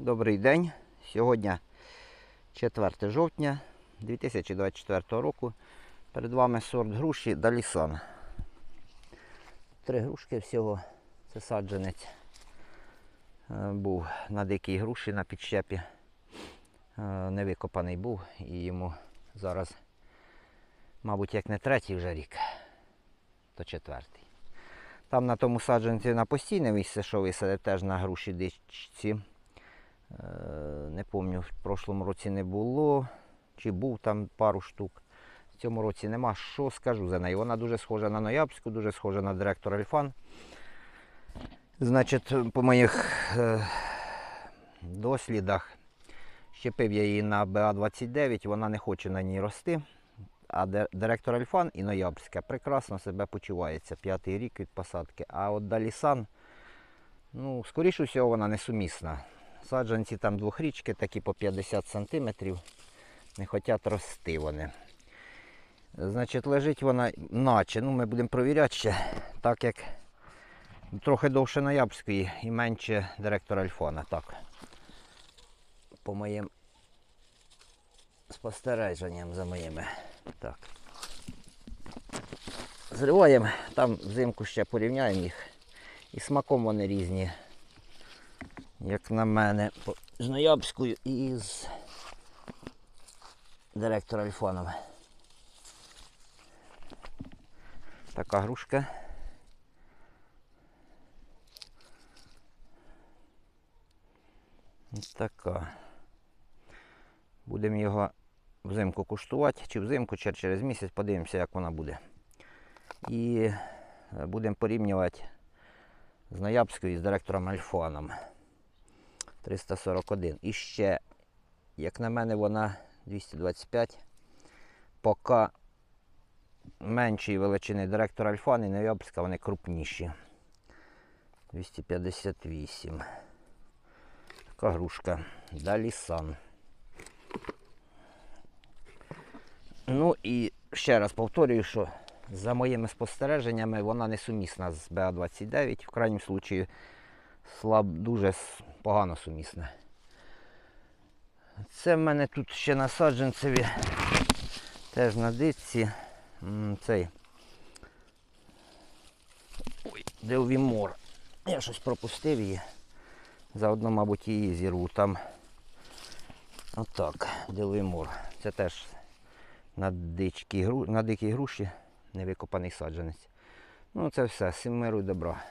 Добрий день. Сьогодні 4 жовтня 2024 року. Перед вами сорт груші Далісан. Три грушки всього. Це саджанець. Е, Був на дикій груші на підщепі. Е, Невикопаний був і йому зараз, мабуть, як не третій вже рік, то четвертий. Там на тому саджанці на постійне місце, що висадив, теж на груші дичці. Е, Не пам'ятаю, в прошлому році не було, чи був там пару штук. В цьому році нема. Що скажу за неї? Вона дуже схожа на Ноябрську, дуже схожа на директор Альфан. Значить, по моїх е, дослідах щепив я її на БА-29, вона не хоче на ній рости. А директор Альфан і Ноябрська прекрасно себе почувається. П'ятий рік від посадки. А от Далісан, ну, скоріше всього, вона несумісна. Саджанці там двохрічки, такі по 50 см. Не хочуть рости вони. Значить, лежить вона наче, ну ми будемо провіряти ще, так як трохи довше Ноябрської і менше директора Альфона. Так. По моїм спостереженням за моїми. Так. Зриваємо, там взимку ще порівняємо їх. І смаком вони різні як на мене, з Ноябрською і директора Альфоном. Така грушка. Така. Будемо його взимку куштувати, чи взимку, чи через місяць подивимося, як вона буде. І е, будемо порівнювати з Ноябрською і з директором Альфоном. 341. І ще, як на мене, вона 225. Поки меншої величини директор Альфан і вони крупніші. 258. Така грушка. Далі сан. Ну і ще раз повторюю, що за моїми спостереженнями вона несумісна з БА-29. В крайньому случаї слаб, дуже погано сумісне. Це в мене тут ще на саджанцеві, теж на дитці. Цей. Ой, Делвімор. Я щось пропустив її. Заодно, мабуть, її зірву там. Отак, Делвімор. Це теж на, дичкій гру... на дикій груші невикопаний саджанець. Ну, це все. Всім миру і добра.